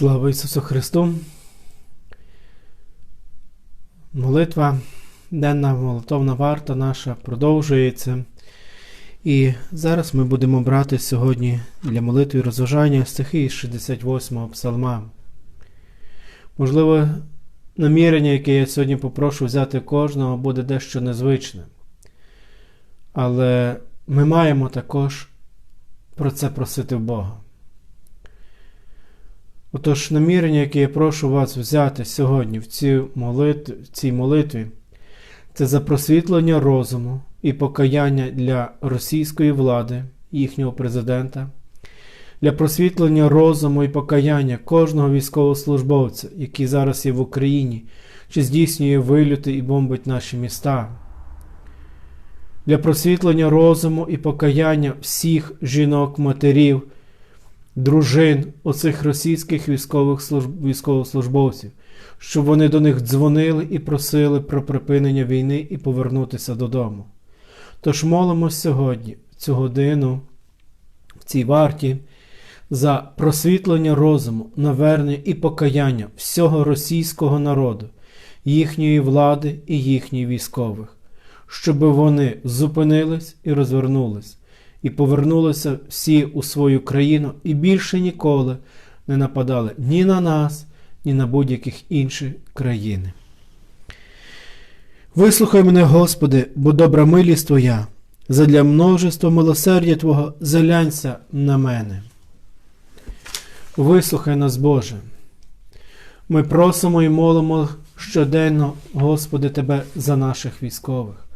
Слава Ісусу Христу! Молитва, денна молитовна варта наша продовжується. І зараз ми будемо брати сьогодні для молитви розважання стихи із 68-го псалма. Можливо, намірення, яке я сьогодні попрошу взяти кожного, буде дещо незвичне. Але ми маємо також про це просити в Бога. Отож, намірення, яке я прошу вас взяти сьогодні в цій молитві, в цій молитві, це за просвітлення розуму і покаяння для російської влади, їхнього президента, для просвітлення розуму і покаяння кожного військовослужбовця, який зараз є в Україні, чи здійснює вильоти і бомбить наші міста. Для просвітлення розуму і покаяння всіх жінок-матерів дружин оцих російських військових служб... військовослужбовців, щоб вони до них дзвонили і просили про припинення війни і повернутися додому. Тож молимось сьогодні, цю годину, в цій варті, за просвітлення розуму, навернення і покаяння всього російського народу, їхньої влади і їхніх військових, щоб вони зупинились і розвернулись і повернулися всі у свою країну і більше ніколи не нападали ні на нас, ні на будь-яких інші країни. Вислухай мене, Господи, бо добра милість Твоя, задля множества милосердя Твого залянься на мене. Вислухай нас, Боже. Ми просимо і молимо щоденно, Господи, Тебе за наших військових.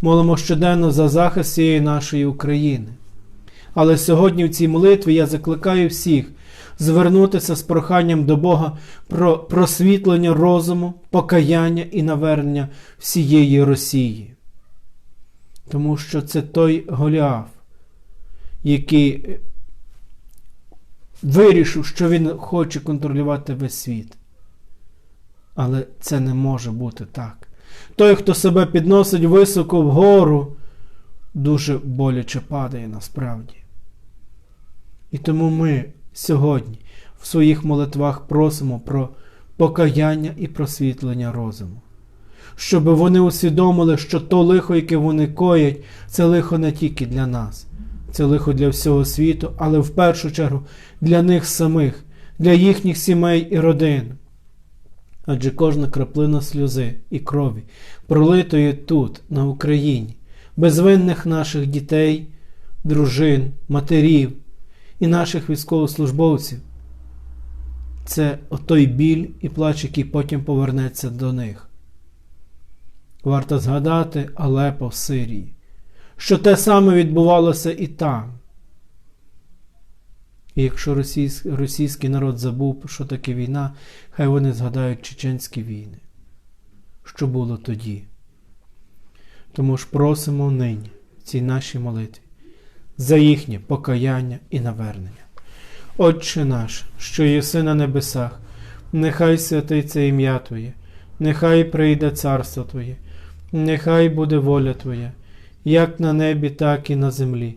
Молимо щоденно за захист цієї нашої України. Але сьогодні в цій молитві я закликаю всіх звернутися з проханням до Бога про просвітлення розуму, покаяння і навернення всієї Росії. Тому що це той Голіаф, який вирішив, що він хоче контролювати весь світ. Але це не може бути так. Той, хто себе підносить високо вгору, дуже боляче падає насправді. І тому ми сьогодні в своїх молитвах просимо про покаяння і просвітлення розуму, щоб вони усвідомили, що то лихо, яке вони коять, це лихо не тільки для нас, це лихо для всього світу, але в першу чергу для них самих, для їхніх сімей і родин адже кожна краплина сльози і крові, пролитої тут, на Україні, безвинних наших дітей, дружин, матерів і наших військовослужбовців, це отой біль і плач, який потім повернеться до них. Варто згадати Алепо в Сирії, що те саме відбувалося і там. І якщо російський, російський народ забув, що таке війна, хай вони згадають чеченські війни, що було тоді. Тому ж просимо нині цій нашій молитві за їхнє покаяння і навернення. Отче наш, що єси на небесах, нехай святиться ім'я Твоє, нехай прийде царство Твоє, нехай буде воля Твоя, як на небі, так і на землі.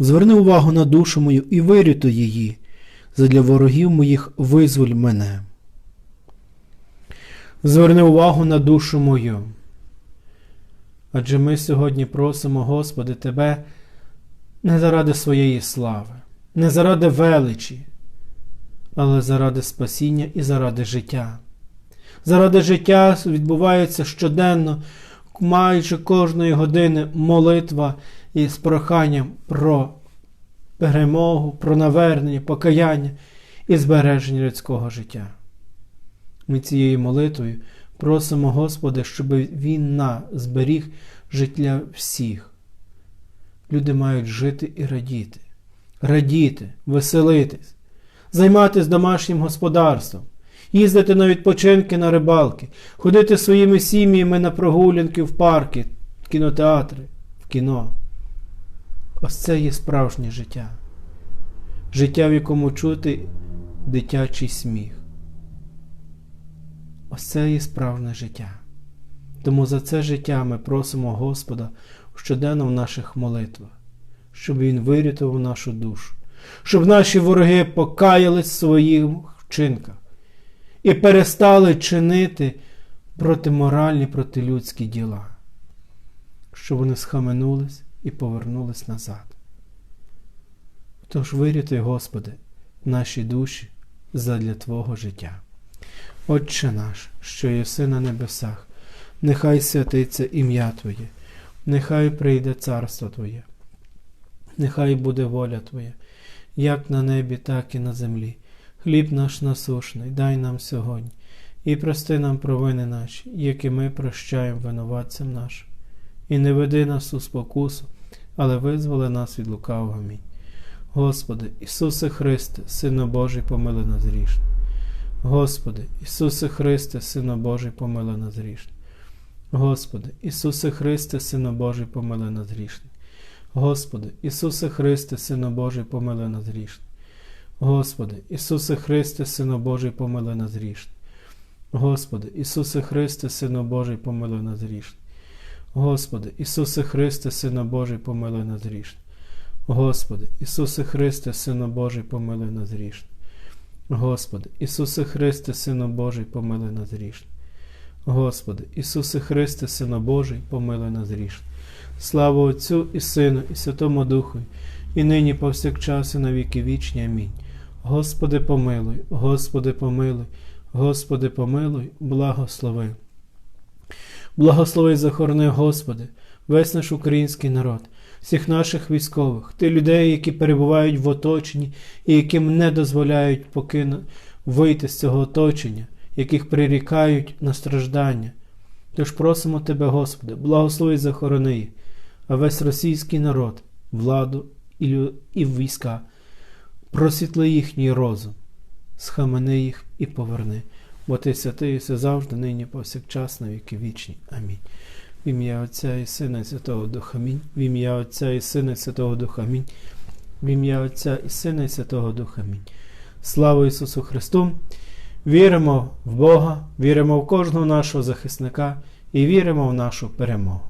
Зверни увагу на душу мою і вирятуй її, задля ворогів моїх визволь мене. Зверни увагу на душу мою. Адже ми сьогодні просимо, Господи, Тебе не заради своєї слави, не заради величі, але заради спасіння і заради життя. Заради життя відбувається щоденно, майже кожної години молитва із проханням про перемогу, про навернення, покаяння і збереження людського життя. Ми цією молитвою просимо Господа, щоб Він на зберіг життя всіх. Люди мають жити і радіти, радіти, веселитись, займатися домашнім господарством, їздити на відпочинки на рибалки, ходити своїми сім'ями на прогулянки в парки, в кінотеатри, в кіно. Ось це є справжнє життя. Життя, в якому чути дитячий сміх. Ось це є справжнє життя. Тому за це життя ми просимо Господа щоденно в наших молитвах, щоб Він вирятував нашу душу, щоб наші вороги покаялись в своїх вчинках і перестали чинити протиморальні, протилюдські діла, щоб вони схаменулись і повернулись назад. Тож вирятуй, Господи, наші душі задля Твого життя. Отче наш, що єси на небесах, нехай святиться ім'я Твоє, нехай прийде царство Твоє, нехай буде воля Твоя, як на небі, так і на землі. Хліб наш насушний, дай нам сьогодні, і прости нам провини наші, які ми прощаємо винуватцям нашим. І не веди нас у спокусу, але визволи нас від лукавого. Амінь. Господи, Ісусе Христе, Сину Божий, помили нас грішно. Господи, Ісусе Христе, Сину Божий, помили нас грішно. Господи, Ісусе Христе, Сину Божий, помили нас грішно. Господи, Ісусе Христе, Сину Божий, помили нас грішно. Господи, Ісусе Христе, Сину Божий, помили нас грішно. Господи, Ісусе Христе, Сину Божий, помили нас грішно. Господи, Ісусе Христе, Сину Божий, помили нас грішно. Господи, Ісусе Христе, Сину Божий, помилуй нас грішно. Господи, Ісусе Христе, Сину Божий, помилуй нас грішно. Господи, Ісусе Христе, Сину Божий, помилуй нас грішно. Слава Отцю і Сину, і Святому Духу, і нині повсякчас, і на віки вічні. Амінь. Господи, помилуй, Господи, помилуй, Господи, помилуй, благослови. Благослови захорони, Господи, весь наш український народ всіх наших військових, тих людей, які перебувають в оточенні і яким не дозволяють покину... вийти з цього оточення, яких прирікають на страждання. Тож просимо Тебе, Господи, благослови захорони їх, а весь російський народ, владу і, і війська, просвітли їхній розум, схамени їх і поверни, бо Ти святий все завжди, нині повсякчас, на віки вічні. Амінь. В ім'я Отця і Сина і Святого Духа Амінь. В ім'я Отця і Сина і Святого Духа Амінь. В ім'я Отця і Сина і Святого Духа Амінь. Слава Ісусу Христу! Віримо в Бога, віримо в кожного нашого захисника і віримо в нашу перемогу.